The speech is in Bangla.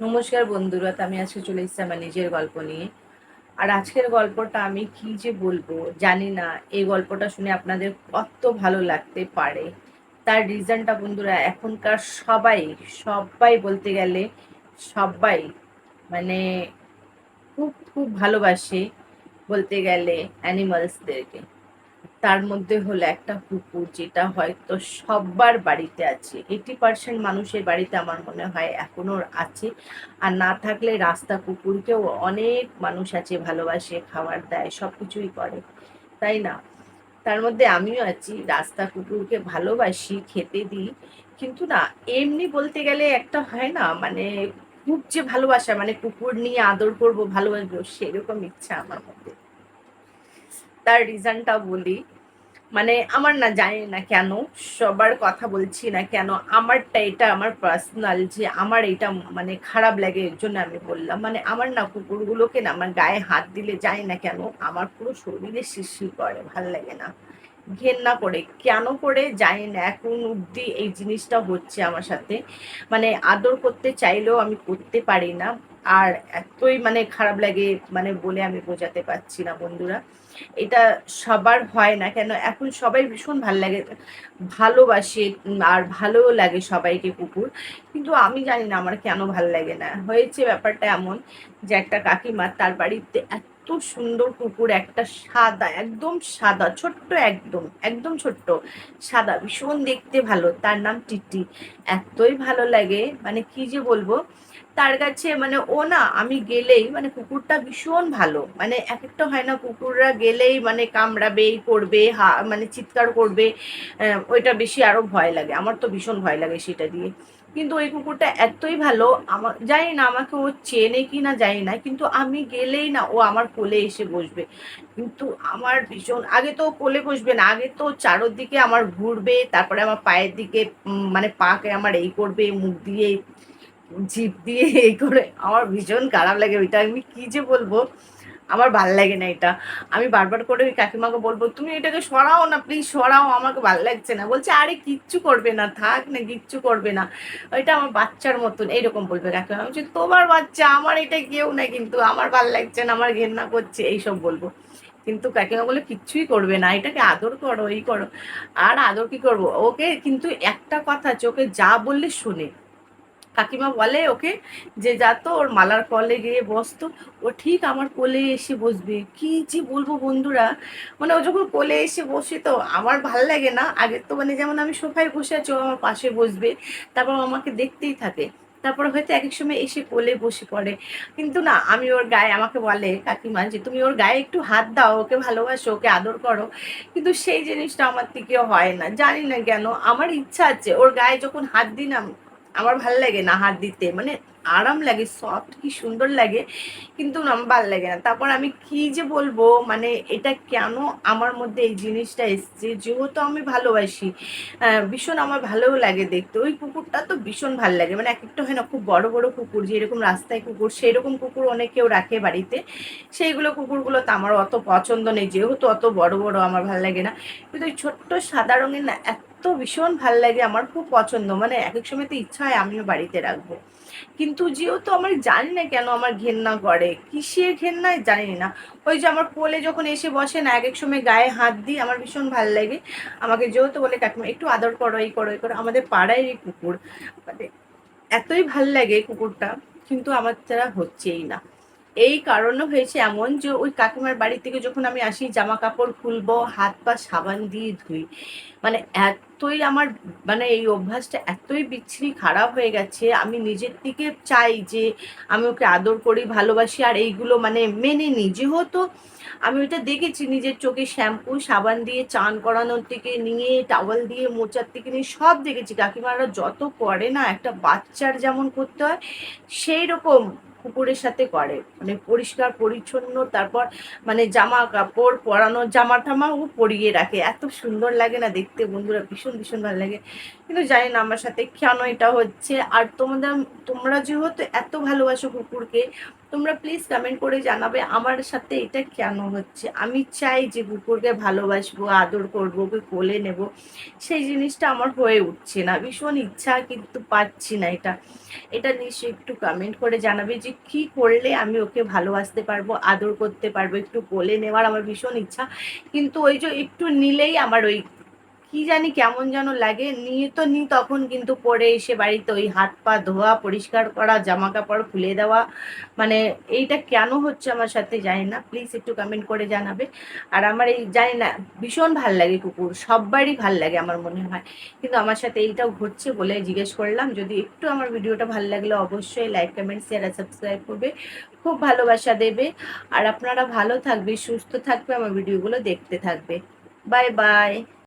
নমস্কার বন্ধুরা আমি আজকে চলে এসেছি আমার নিজের গল্প নিয়ে। আর আজকের গল্পটা আমি কি যে বলব, জানি না। এই গল্পটা শুনে আপনাদের কত ভালো লাগতে পারে। তার রিজনটা বন্ধুরা, এখনকার সবাই সবাই বলতে গেলে সবাই মানে খুব খুব ভালোবাসে বলতে গেলে অ্যানিমালসদেরকে তার মধ্যে হলো একটা কুকুর যেটা হয়তো সবার বাড়িতে আছে। এইটি পার্সেন্ট মানুষের বাড়িতে আমার মনে হয় এখনও আছে। আর না থাকলে রাস্তা কুকুরকেও অনেক মানুষ আছে, ভালোবাসে, খাবার দেয় সব কিছুই করে। তাই না? তার মধ্যে আমিও আছি, রাস্তা কুকুরকে ভালোবাসি, খেতে দিই। কিন্তু না, এমনি বলতে গেলে একটা হয় না মানে খুব যে ভালোবাসা মানে কুকুর নিয়ে আদর করব, ভালোবাসবো, সেরকম ইচ্ছা আমার মধ্যে। তার রিজনটা বলি। মানে আমার না জানি না কেন, সবার কথা বলছি না কেন, আমারটা এটা আমার পার্সোনাল যে আমার এটা মানে খারাপ লাগে, এর জন্য আমি বললাম। মানে আমার না কুকুরগুলোকে না আমার গায়ে হাত দিলে যায় না কেন, আমার পুরো শরীরে শিরশির করে, ভালো লাগে না। ঘেন্না করে, কেন করে জানি না, এখন অব্দি এই জিনিসটা হচ্ছে আমার সাথে। মানে আদর করতে চাইলেও আমি করতে পারি না, আর এতই মানে খারাপ লাগে মানে বলে আমি বোঝাতে পারছি না বন্ধুরা। এটা সবার হয় না। কেন? এখন সবাই ভীষণ ভালো লাগে, ভালোবাসে আর ভালোও লাগে সবাইকে কুকুর। কিন্তু আমি জানি না আমার কেন ভালো লাগে না। হয়েছে ব্যাপারটা এমন যে একটা কাকিমা তার বাড়িতে এত সুন্দর কুকুর, একটা সাদা, একদম সাদা, ছোট্ট একদম একদম ছোট্ট, সাদা, ভীষণ দেখতে ভালো। তার নাম টিটি। এতই ভালো লাগে মানে কি যে বলব? তার কাছে মানে ও না, আমি গেলেই মানে কুকুরটা ভীষণ ভালো। মানে এক একটা হয় না, কুকুররা গেলেই মানে কামড়াবে করবে, হা মানে চিৎকার করবে ওইটা বেশি আরও ভয় লাগে। আমার তো ভীষণ ভয় লাগে সেটা দিয়ে। কিন্তু ওই কুকুরটা এতই ভালো আমার জানি না আমাকে ও চেনে কি না জানি না, কিন্তু আমি গেলেই না ও আমার কোলে এসে বসবে। কিন্তু আমার ভীষণ, আগে তো কোলে বসবে না, আগে তো চারোদিকে আমার ঘুরবে, তারপরে আমার পায়ের দিকে মানে পাকে আমার এই করবে, মুখ দিয়ে। জিপ দিয়ে এই করে। আমার ভীষণ খারাপ লাগে ওইটা। আমি কি যে বলব? আমার ভালো লাগে না এটা। আমি বারবার করে ওই কাকিমাকে বলব, তুমি এটাকে সরাও না প্লিজ সরাও, আমাকে ভালো লাগছে না। বলছে, আরে, কিচ্ছু করবে না, থাক না, কিচ্ছু করবে না। ওইটা আমার বাচ্চার মতন, এইরকম বলবে কাকিমা। বলছি, তোমার বাচ্চা, আমার এটা কেউ না কিন্তু, আমার ভালো লাগছে না, আমার ঘেন্না করছে, এইসব বলব। কিন্তু কাকিমা বলে, কিচ্ছুই করবে না, এটাকে আদর করো, এই করো। আর আদর কি করব? ওকে কিন্তু একটা কথা, চোখে যা বললে শুনে। কাকিমা বলে ওকে যে, যা তো, ওর মালার কলে গিয়ে বসতো ও ঠিক আমার কোলে এসে বসবে। কি যে বলব বন্ধুরা? মানে ও যখন কোলে এসে বসে তো আমার ভালো লাগে না। আগে তো মানে যেমন আমি সোফায় বসে আছি, ও আমার পাশে বসবে। তারপর আমাকে দেখতেই থাকে। তারপর হয়তো এক এক সময় এসে কোলে বসে পড়ে। কিন্তু না, আমি ওর গায়ে আমাকে বলে, কাকিমা, যে তুমি ওর গায়ে একটু হাত দাও, ওকে ভালোবাসো, ওকে আদর করো। কিন্তু সেই জিনিসটা আমার থেকে হয় না। জানি না কেন, আমার ইচ্ছা আছে, ওর গায়ে যখন হাত দিই না আমার ভালো লাগে না হাত দিতে। মানে আরাম লাগে সফট কি সুন্দর লাগে, কিন্তু আমার ভালো লাগে না। তারপর আমি কি যে বলব মানে এটা কেন আমার মধ্যে এই জিনিসটা এসছে? যেহেতু আমি ভালোবাসি ভীষণ আমার ভালোও লাগে দেখতে। ওই কুকুরটা তো ভীষণ ভালো লাগে। মানে এক একটা হয় না, খুব বড় বড় কুকুর, যেরকম রাস্তায় কুকুর সেই রকম কুকুর অনেকেও রাখে বাড়িতে। সেইগুলো কুকুরগুলো তো আমার অত পছন্দ নেই। যেহেতু অত বড় বড় আমার ভালো লাগে না। কিন্তু ওই ছোট্ট সাদা রঙের না, এত ভীষণ ভালো লাগে, আমার খুব পছন্দ। মানে এক এক সময় তো ইচ্ছা হয় আমিও বাড়িতে রাখব। কিন্তু যেহেতু আমার জানি না কেন আমার ঘেন্না করে, কিসের ঘেন্নায় জানি না। ওই যে আমার কোলে যখন এসে বসে না এক এক সময় গায়ে হাত দিই আমার ভীষণ ভালো লাগে। আমাকে যেহেতু বলে কাকিমা, একটু আদর করো, এই করো এই করো। আমাদের পাড়ায় এই কুকুর মানে এতই ভালো লাগে কুকুরটা, কিন্তু আমার দ্বারা হচ্ছেই না। এই কারণও হয়েছে এমন যে ওই কাকিমার বাড়ি থেকে যখন আমি আসি জামা কাপড় খুলবো, হাত পা সাবান দিয়ে ধুই। মানে এতই আমার মানে এই অভ্যাসটা এতই বিচ্ছিরি খারাপ হয়ে গেছে, আমি নিজের দিকে চাই যে আমি ওকে আদর করি, ভালোবাসি, আর এইগুলো মানে মেনে নিই যেহেতু আমি ওইটা দেখেছি, নিজের চোখে শ্যাম্পু, সাবান দিয়ে, চান করানোর থেকে নিয়ে, টাওয়াল দিয়ে, মোচার থেকে নিয়ে, সব দেখেছি। কাকিমারা যত করে না একটা বাচ্চার যেমন করতে হয় সেই রকম কুকুরের সাথে করে। মানে পরিষ্কার, পরিচ্ছন্ন, তারপর মানে জামা কাপড় পরানো জামা টামাও পরিয়ে রাখে। এত সুন্দর লাগে না দেখতে বন্ধুরা, ভীষণ ভীষণ ভালো লাগে। কিন্তু জানি না আমার সাথে কেন এটা হচ্ছে। আর তোমাদের, তোমরা যেহেতু এত ভালোবাসো কুকুরকে তোমরা প্লিজ কমেন্ট করে জানাবে আমার সাথে এটা কেন হচ্ছে? আমি চাই যে কুকুরকে ভালোবাসবো, আদর করব, ওকে কোলে নেব। সেই জিনিসটা আমার হয়ে উঠছে না, ভীষণ ইচ্ছা কিন্তু পাচ্ছি না এটা। এটা নিশ্চয়ই একটু কমেন্ট করে জানাবে যে কি করলে আমি ওকে ভালোবাসতে পারব, আদর করতে পারব, একটু কোলে নেওয়ার আমার ভীষণ ইচ্ছা। কিন্তু ওই যে একটু নিলেই আমার ওই কি জানি কেমন যেন লাগে। নিয়ে তো নি, তখন কিন্তু পরে এসে বাড়িতে ওই হাত পা ধোয়া, পরিষ্কার করা জামা কাপড় খুলে দেওয়া মানে এইটা কেন হচ্ছে আমার সাথে জানি না। প্লিজ একটু কমেন্ট করে জানাবে। আর আমার এই জানি না, ভীষণ ভালো লাগে কুকুর, সববারই ভালো লাগে আমার মনে হয়। কিন্তু আমার সাথে এইটাও ঘটছে বলে জিজ্ঞেস করলাম। যদি একটু আমার ভিডিওটা ভালো লাগলে অবশ্যই লাইক কমেন্ট শেয়ার আর সাবস্ক্রাইব করবে। খুব ভালোবাসা দেবে। আর আপনারা ভালো থাকবে, সুস্থ থাকবে, আমার ভিডিওগুলো দেখতে থাকবে। Bye bye